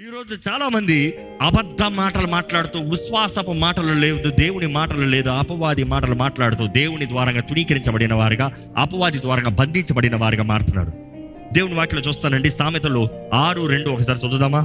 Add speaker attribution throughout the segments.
Speaker 1: ఈరోజు చాలామంది అబద్ధ మాటలు మాట్లాడుతూ విశ్వాసపు మాటలు లేదు దేవుని మాటలు లేదు అపవాది మాటలు మాట్లాడుతూ దేవుని ద్వారంగా తుణీకరించబడిన వారుగా అపవాది ద్వారంగా బంధించబడిన వారుగా మారుతున్నాడు దేవుని వాటిలో చూస్తానండి సామెతలు ఆరు రెండు ఒకసారి చదువుదామా?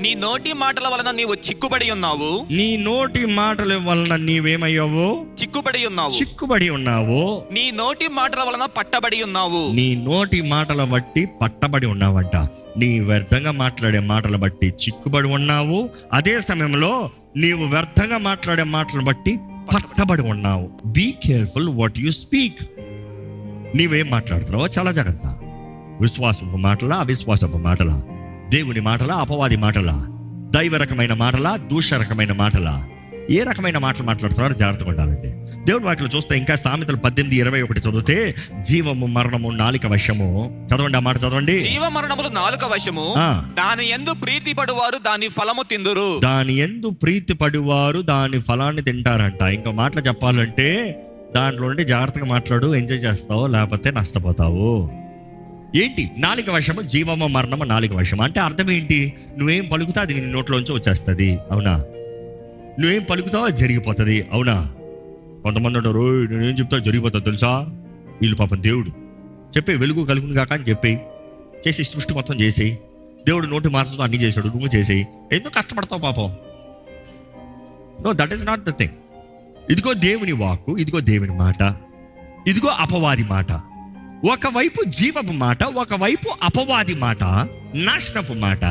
Speaker 2: నీ నోటి మాటల వలన నీవు చిక్కుబడి ఉన్నావు?
Speaker 1: నీ నోటి మాటల వలన నీవేమయ్యావో?
Speaker 2: చిక్కుబడి ఉన్నావు.
Speaker 1: చిక్కుబడి ఉన్నావో.
Speaker 2: నీ నోటి మాటల వలన పట్టబడి ఉన్నావు.
Speaker 1: నీ నోటి మాటల బట్టి పట్టబడి ఉన్నావంట. నీ వ్యర్థంగా మాట్లాడే మాటల బట్టి చిక్కుబడి ఉన్నావు. అదే సమయంలో నీవు వ్యర్థంగా మాట్లాడే మాటలను బట్టి పట్టబడి ఉన్నావు. Be careful what you speak నీవేం మాట్లాడుతున్నావో చాలా జాగ్రత్త. విశ్వాసపు మాటలా అవిశ్వాసపు మాటలా. దేవుని మాటలా అపవాది మాటలా దైవ రకమైన మాటలా దూష రకమైన మాటలా ఏ రకమైన మాటలు మాట్లాడుతున్నారో జాగ్రత్తగా ఉండాలండి. దేవుని వాటిలో చూస్తే ఇంకా సామెతలు పద్దెనిమిది ఇరవై ఒకటి చదివితే జీవము మరణము నాలిక వశము. చదవండి ఆ మాట చదవండి.
Speaker 2: జీవ మరణములు నాలుక వశము. దాని ఎందు ప్రీతి పడువారు దాని ఫలము తిందురు.
Speaker 1: దాని ఎందు ప్రీతి పడువారు దాని ఫలాన్ని తింటారంట. ఇంకా మాటలు చెప్పాలంటే దాంట్లో నుండి జాగ్రత్తగా మాట్లాడు ఎంజాయ్ చేస్తావు లేకపోతే నష్టపోతావు. ఏంటి? నాలుక వశము జీవము మరణము నాలుగు వశము అంటే అర్థం ఏంటి? నువ్వేం పలుకుతా అది నీ నోట్లోంచి వచ్చేస్తుంది. అవునా? నువ్వేం పలుకుతావో జరిగిపోతుంది. అవునా? కొంతమంది అంటారు నేనేం చెప్తా జరిగిపోతుంది తెలుసా? వీళ్ళు పాపం దేవుడు. చెప్పే వెలుగు కలుగును కాక అని చెప్పి చేసి సృష్టి మొత్తం చేసేయి. దేవుడు నోటి మార్చడం అన్ని చేశాడు నువ్వు చేసేయి. ఎందుకు కష్టపడతావు పాపం? No that is not the thing ఇదిగో దేవుని వాక్కు ఇదిగో దేవుని మాట. ఇదిగో అపవాది మాట. ఒకవైపు జీవపు మాట ఒకవైపు అపవాది మాట నాశనపు మాట.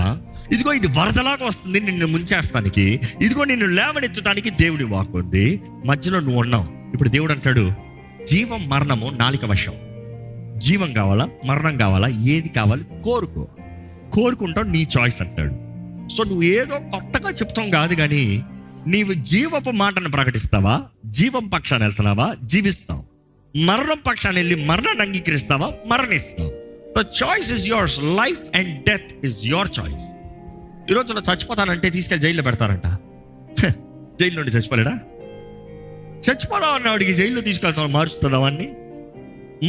Speaker 1: ఇదిగో ఇది వరదలాగా వస్తుంది నిన్ను ముంచేస్తానికి. ఇదిగో నిన్ను లేవనెత్తడానికి దేవుడి వాక్ ఉంది. మధ్యలో నువ్వు ఉన్నావు. ఇప్పుడు దేవుడు అంటాడు జీవం మరణము నాలిక వశం. జీవం కావాలా? మరణం కావాలా? ఏది కావాలి? కోరుకో. కోరుకుంటావు నీ చాయిస్ అంటాడు. సో నువ్వు ఏదో కొత్తగా చెప్తాం కాదు కానీ నీవు జీవపు మాటను ప్రకటిస్తావా? జీవం పక్షాన్ని వెళ్తున్నావా? జీవిస్తావు. మరణం పక్షాన్ని వెళ్ళి మరణాన్ని అంగీకరిస్తావా? మరణిస్తావు. The choice is yours life and death is your choice ఈరోజు నువ్వు చచ్చిపోతానంటే తీసుకెళ్ళి జైల్లో పెడతారంట. జైలు నుండి చచ్చిపోలేడా? చచ్చిపోదాం అన్నవాడికి జైల్లో తీసుకెళ్తాను మారుస్తుందా వాడిని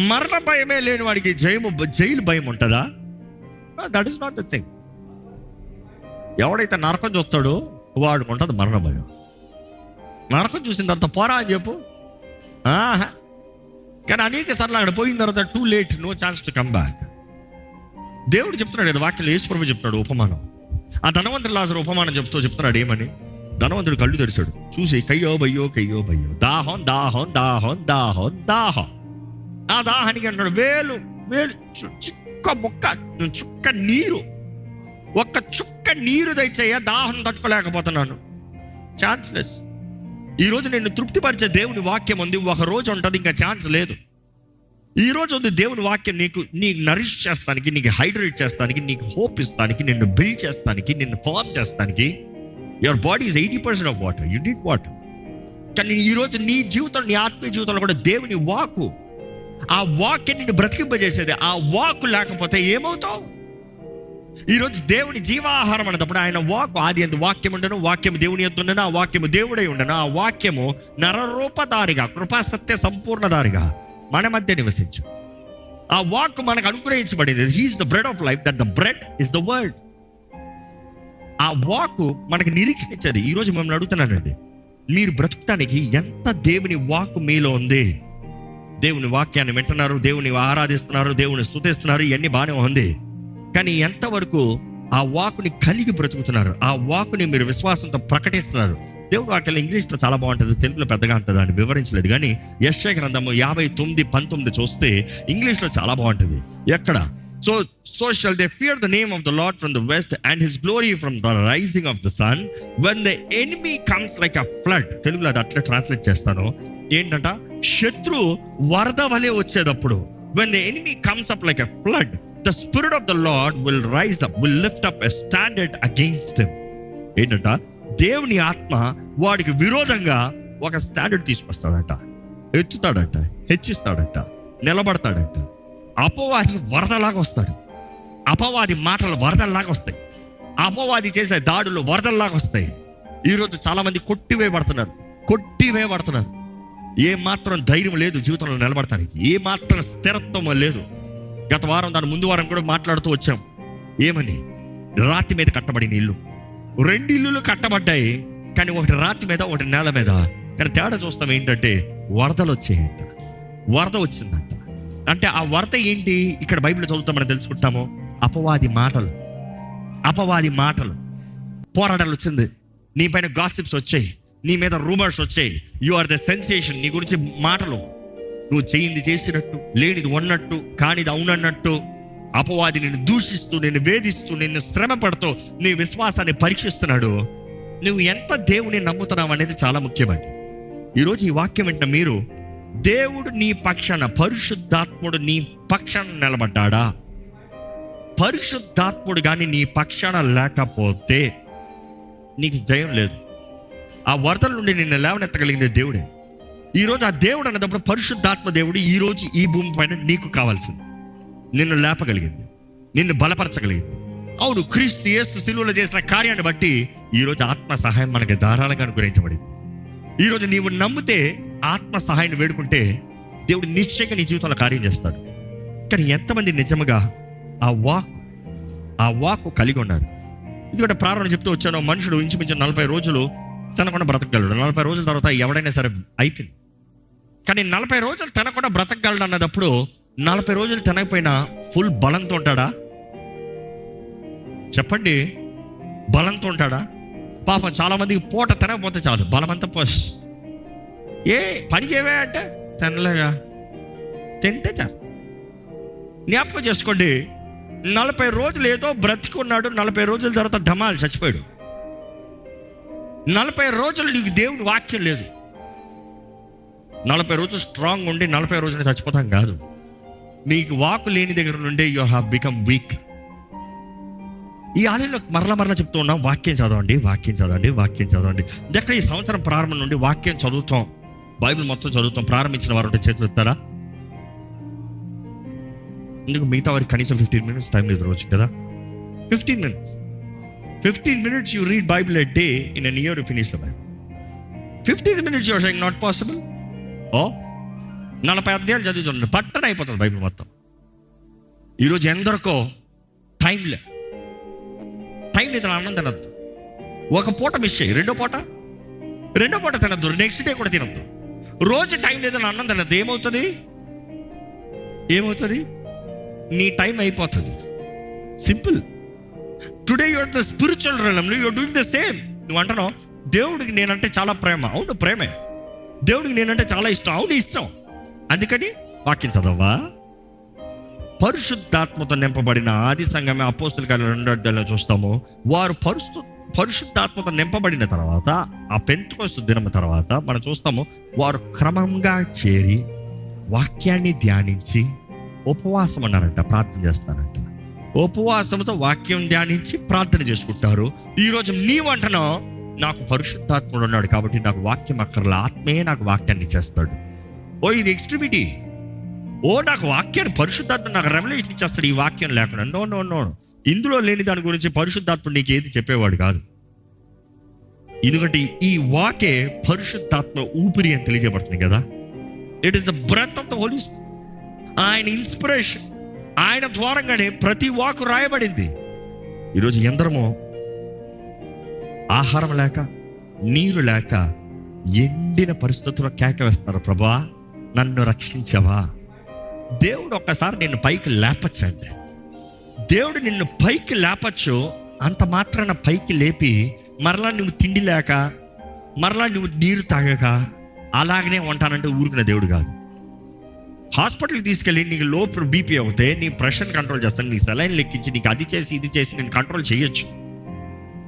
Speaker 1: మరణ భయమే లేని వాడికి జయము జైలు భయం ఉంటుందా? That is not the thing ఎవడైతే నరకం చూస్తాడో వాడికి ఉంటుంది మరణ భయం. నరకం చూసిన తర్వాత పోరా అని చెప్పు. ఆహా. కానీ అనేక సార్లు అక్కడ పోయిన తర్వాత too late no chance to come back దేవుడు చెప్తున్నాడు కదా వాక్యంలో యేసుప్రభు చెప్తున్నాడు ఉపమానం. ఆ ధనవంతుడు లాజర్ ఉపమానం చెప్తూ చెప్తున్నాడు ఏమని? ధనవంతుడు కళ్ళు తెరిచాడు. చూసి కయ్యో బయ్యో కయ్యో బయ్యో. దాహం దాహం దాహం దాహం దాహం. ఆ దాహానికి అంటాడు వేలు వేలు చు- చుక్క ముక్క చుక్క నీరు. ఒక్క చుక్క నీరు దయచేయ దాహం తట్టుకోలేకపోతున్నాను. ఛాన్స్లెస్ ఈరోజు నేను తృప్తిపరిచే దేవుని వాక్యం ఉంది. ఒక రోజు ఉంటుంది ఇంకా ఛాన్స్ లేదు. ఈ రోజు ఉంది దేవుని వాక్యం నీకు నీ నరిష్ చేస్తానికి నీకు హైడ్రేట్ చేస్తానికి నీకు హోప్ ఇస్తానికి నిన్ను బిల్డ్ చేస్తానికి నిన్ను ఫామ్ చేస్తానికి. Your body is eighty percent of water you need water కానీ ఈరోజు నీ జీవితం నీ ఆత్మీయ జీవితంలో కూడా దేవుని వాకు ఆ వాక్యం నిన్ను బ్రతికింపజేసేది. ఆ వాక్ లేకపోతే ఏమవుతావు? ఈరోజు దేవుని జీవాహారం అన్నప్పుడు ఆయన వాక్ ఆది ఎందు వాక్యం ఉండను వాక్యము దేవుని ఎందు ఉండను ఆ వాక్యము దేవుడై ఉండను ఆ వాక్యము నరరూపధారిగా కృపా సత్య సంపూర్ణదారిగా మన మధ్య నివసించు. ఆ వాక్ మనకు అనుగ్రహించబడింది. He is the bread of life that the bread is the world ఆ వాక్ మనకు నిరీక్షణ ఈరోజు మిమ్మల్ని అడుగుతున్నానండి. మీరు బ్రతుకుతానికి ఎంత దేవుని వాక్ మీలో ఉంది? దేవుని వాక్యాన్ని వింటున్నారు దేవుని ఆరాధిస్తున్నారు దేవుని స్థుతిస్తున్నారు ఇవన్నీ బాగానే ఉంది. కానీ ఎంతవరకు ఆ వాకుని కలిగి బ్రతుకుతున్నారు? ఆ వాకుని మీరు విశ్వాసంతో ప్రకటిస్తున్నారు. దేవుడు వాక్యం ఇంగ్లీష్లో చాలా బాగుంటుంది. తెలుగులో పెద్దగా అంత దాన్ని వివరించలేదు. కానీ యశ్య గ్రంథము యాభై తొమ్మిది పంతొమ్మిది చూస్తే ఇంగ్లీష్లో చాలా బాగుంటుంది. ఎక్కడ? So so shall they fear the name of the lord from the west and his glory from the rising of the sun when the enemy comes like a flood తెలుగులో అది అట్లా ట్రాన్స్లేట్ చేస్తాను. ఏంటంట? శత్రు వరద వలె వచ్చేటప్పుడు when the enemy comes up like a flood the spirit of the lord will rise up will lift up a standard against him ఏంటంట? దేవుని ఆత్మ వాడికి విరోధంగా ఒక స్టాండర్డ్ తీసుకొస్తాడట. ఎత్తుతాడట హెచ్చిస్తాడట నిలబడతాడట. అపవాది వరదలాగా వస్తాడు. అపవాది మాటలు వరదల్లాగా వస్తాయి. అపవాది చేసే దాడులు వరదల్లాగా వస్తాయి. ఈరోజు చాలామంది కొట్టివేయబడుతున్నారు. కొట్టివేయబడుతున్నారు. ఏ మాత్రం ధైర్యం లేదు జీవితంలో నిలబడటానికి. ఏ మాత్రం స్థిరత్వం లేదు. గత వారం దాని ముందు వారం కూడా మాట్లాడుతూ వచ్చాం. ఏమని? రాతి మీద కట్టబడిన ఇల్లు రెండు ఇల్లులు కట్టబడ్డాయి కానీ ఒకటి రాతి మీద ఒకటి నేల మీద. కానీ తేడా చూస్తాం ఏంటంటే వరదలు వచ్చాయంట. వరద వచ్చిందంట. అంటే ఆ వరద ఏంటి? ఇక్కడ బైబిల్ చదువుతాం మనం తెలుసుకుంటాము. అపవాది మాటలు. అపవాది మాటలు. పోరాటాలు వచ్చింది. నీ పైన గాసిప్స్ వచ్చాయి. నీ మీద రూమర్స్ వచ్చాయి. యు ఆర్ ద సెన్సేషన్ నీ గురించి మాటలు. నువ్వు చేయింది చేసినట్టు లేనిది ఉన్నట్టు కానిది అవునన్నట్టు అపవాది నిన్ను దూషిస్తూ నిన్ను వేధిస్తూ నిన్ను శ్రమ పడుతూ నీ విశ్వాసాన్ని పరీక్షిస్తున్నాడు. నువ్వు ఎంత దేవుని నమ్ముతున్నావు అనేది చాలా ముఖ్యమండి. ఈరోజు ఈ వాక్యం వింటున్న మీరు దేవుడు నీ పక్షాన పరిశుద్ధాత్ముడు నీ పక్షాన నిలబడ్డాడా? పరిశుద్ధాత్ముడు కానీ నీ పక్షాన లేకపోతే నీకు జయం లేదు. ఆ వరదల నుండి నిన్ను లేవనెత్తగలిగింది దేవుడే. ఈరోజు ఆ దేవుడు అన్నప్పుడు పరిశుద్ధాత్మ దేవుడు ఈరోజు ఈ భూమి పైన నీకు కావాల్సింది. నిన్ను లేపగలిగింది. నిన్ను బలపరచగలిగింది. అవును క్రీస్తు యేసు సిలువలో చేసిన కార్యాన్ని బట్టి ఈరోజు ఆత్మ సహాయం మనకి ధారాళంగా అనుగ్రహించబడింది. ఈరోజు నీవు నమ్మితే ఆత్మ సహాయాన్ని వేడుకుంటే దేవుడు నిశ్చయంగా నీ జీవితంలో కార్యం చేస్తాడు. కానీ ఎంతమంది నిజముగా ఆ వాక్ ఆ వాక్ కలిగి ఉన్నారు. ఎందుకంటే ప్రారంభం చెప్తూ వచ్చాను. మనుషుడు ఇంచుమించు నలభై రోజులు తినకుండా బ్రతకగలడు. నలభై రోజుల తర్వాత ఎవడైనా సరే అయిపోయింది. కానీ నలభై రోజులు తినకుండా బ్రతకగలడు అన్నదప్పుడు నలభై రోజులు తినకపోయినా ఫుల్ బలంతో ఉంటాడా? చెప్పండి. బలంతో ఉంటాడా? పాపం చాలామందికి పూట తినకపోతే చాలు. బలమంతా పోస్ ఏ పని చేయవే అంటే? తినలేగా తింటే చేస్తా. జ్ఞాపకం చేసుకోండి. నలభై రోజులు ఏదో బ్రతికున్నాడు నలభై రోజుల తర్వాత ధమాలు చచ్చిపోయాడు. నలభై రోజులు నీకు దేవుని వాక్యం లేదు. నలభై రోజులు స్ట్రాంగ్ ఉండి నలభై రోజులు చచ్చిపోతాం కాదు. నీకు వాకు లేని దగ్గర నుండే యూ హ్యావ్ బికమ్ వీక్ ఈ ఆలయంలో మరల మరల చెప్తూ ఉన్నాం వాక్యం చదవండి వాక్యం చదవండి వాక్యం చదవండి. ఎక్కడ ఈ సంవత్సరం ప్రారంభం నుండి వాక్యం చదువుతాం బైబిల్ మొత్తం చదువుతాం ప్రారంభించిన వారు ఉంటే చేతులు ఎత్తారా? ఎందుకు మిగతా వారికి కనీసం ఫిఫ్టీన్ మినిట్స్ టైం లేదు రోజు కదా? Fifteen minutes fifteen minutes you read Bible a day in an year you finish the Bible fifteen minutes you're not possible ఓ? నలభై అధ్యాయాలు చదివి చూడండి పట్టణ అయిపోతుంది బైబిల్ మొత్తం. ఈరోజు ఎందరికో టైం లే. టైం లేదు అన్నం తినద్దు. ఒక పూట మిస్ చేయి. రెండో పూట? రెండో పూట తినద్దు. నెక్స్ట్ డే కూడా తినద్దు. రోజు టైం లేదని అన్నం తినద్దు. ఏమవుతుంది? ఏమవుతుంది? నీ టైం అయిపోతుంది. Simple today you are the spiritual రిలంలో you are doing the same నువ్వు అంటున్నావు దేవుడికి నేనంటే చాలా ప్రేమ. అవును ప్రేమే. దేవుడికి నేనంటే చాలా ఇష్టం. అవును ఇష్టం. అందుకని వాక్యం చదవా పరిశుద్ధాత్మతో నింపబడిన ఆది సంఘమే అపోస్తుల కార్యాలు రెండో అధ్యాయంలో చూస్తాము. వారు పరిశు పరిశుద్ధాత్మతో నింపబడిన తర్వాత ఆ పెంతుకొస్తు దినం తర్వాత మనం చూస్తాము వారు క్రమంగా చేరి వాక్యాన్ని ధ్యానించి ఉపవాసం అన్నారంట ప్రార్థన చేస్తారంట. ఉపవాసంతో వాక్యం ధ్యానించి ప్రార్థన చేసుకుంటారు. ఈరోజు నీవంటనో నాకు పరిశుద్ధాత్ముడు ఉన్నాడు కాబట్టి నాకు వాక్యం అక్కర్ల. ఆత్మే నాకు వాక్యాన్ని ఇచ్చేస్తాడు. ఓ ఇది ఎక్స్ట్రిమిటీ ఓ నాకు వాక్యాన్ని పరిశుద్ధాత్మ నాకు రెవల్యూషన్ ఇచ్చేస్తాడు ఈ వాక్యం లేకుండా. నో నో నో ఇందులో లేని దాని గురించి పరిశుద్ధాత్మ నీకు ఏది చెప్పేవాడు కాదు. ఎందుకంటే ఈ వాకే పరిశుద్ధాత్మ ఊపిరి అని తెలియజేయబడుతుంది కదా. It is the breath of the holy ఆయన ఇన్స్పిరేషన్ ఆయన ద్వారంగానే ప్రతి వాకు రాయబడింది. ఈరోజు ఎందరమో ఆహారం లేక నీరు లేక ఎండిన పరిస్థితుల్లో కేక వేస్తారు ప్రభా నన్ను రక్షించవా? దేవుడు ఒక్కసారి నిన్ను పైకి లేపచ్చండి. దేవుడు నిన్ను పైకి లేపచ్చు అంత మాత్రాన పైకి లేపి మరలా నువ్వు తిండి లేక మరలా నువ్వు నీరు తాగక అలాగనే ఉంటానంటే ఊరుకునే దేవుడు కాదు. హాస్పిటల్కి తీసుకెళ్ళి నీకు లో బీపీ అవుతే నీ ప్రెషర్ కంట్రోల్ చేస్తాను నీ సెలైన్ లెక్కించి నీకు అది చేసి ఇది చేసి నేను కంట్రోల్ చేయొచ్చు.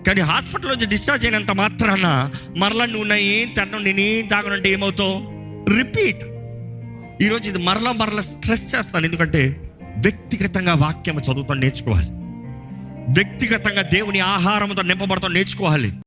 Speaker 1: కానీ హాస్పిటల్ నుంచి డిశ్చార్జ్ అయినంత మాత్రాన మరలా నువ్వు నా ఏం తిన్నావు నేను ఏం తాగనంటే ఏమవుతావు? రిపీట్ ఈరోజు ఇది మరలా మరలా స్ట్రెస్ చేస్తాను. ఎందుకంటే వ్యక్తిగతంగా వాక్యం చదువుతాను నేర్చుకోవాలి. వ్యక్తిగతంగా దేవుని ఆహారంతో నింపబడతాం నేర్చుకోవాలి.